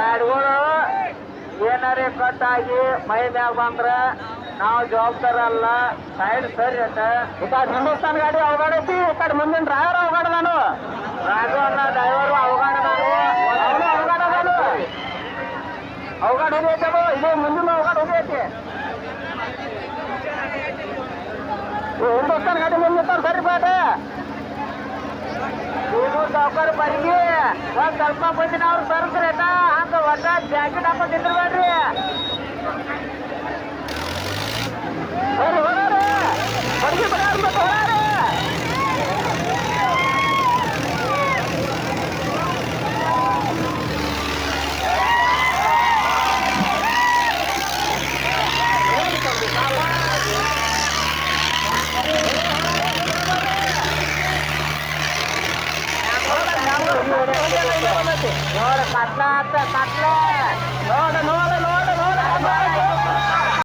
ಗಾಡಿಗಳು ಏನಾರೇ ಕಟ್ಟಾಗಿ ಮೈ ಮ್ಯಾಗ ಬಂದ್ರ ನಾವು ಜವಾಬ್ದಾರ ಅಲ್ಲ ಸೈಡ್ ಸರಿ ಅಟ ಹಿಂದೂಸ್ತಾನ್ ಗಾಡಿ ಅವಗಾಡೈತಿ ಈ ಕಡೆ ಮುಂದಿನ ಡ್ರೈವರ್ ಅವಗಾಡ ನಾನು. ರಾಜು ಅನ್ನ ಡ್ರೈವರ್ ಅವಗಾಡ ನಾನು ಅವನು ಅವಗಾಡ ನಾನು ಅವಗಾಡ ಇದೇ ಮುಂದಿನ ಅವಗಾಡ ಹೋಗೈತಿ ಹಿಂದೂಸ್ತಾನ್ ಗಾಡಿ ಮುಂದೆ ಸರಿ ಬೇಡ ಇದು ಸಾವುಕಾರ ಬರಿಗೆ ಒಂದ್ ಸ್ವಲ್ಪ ಬಂದಿನ ಅವ್ರು ಸರ್ಸ್ರೇಟ ಒಟ್ಟ ಜಾಕೆಟ್ ಹಾಕೊಂಡ್ ನಿಂದ್ರಬೇಡ್ರಿ patata, patrona. Roda, não.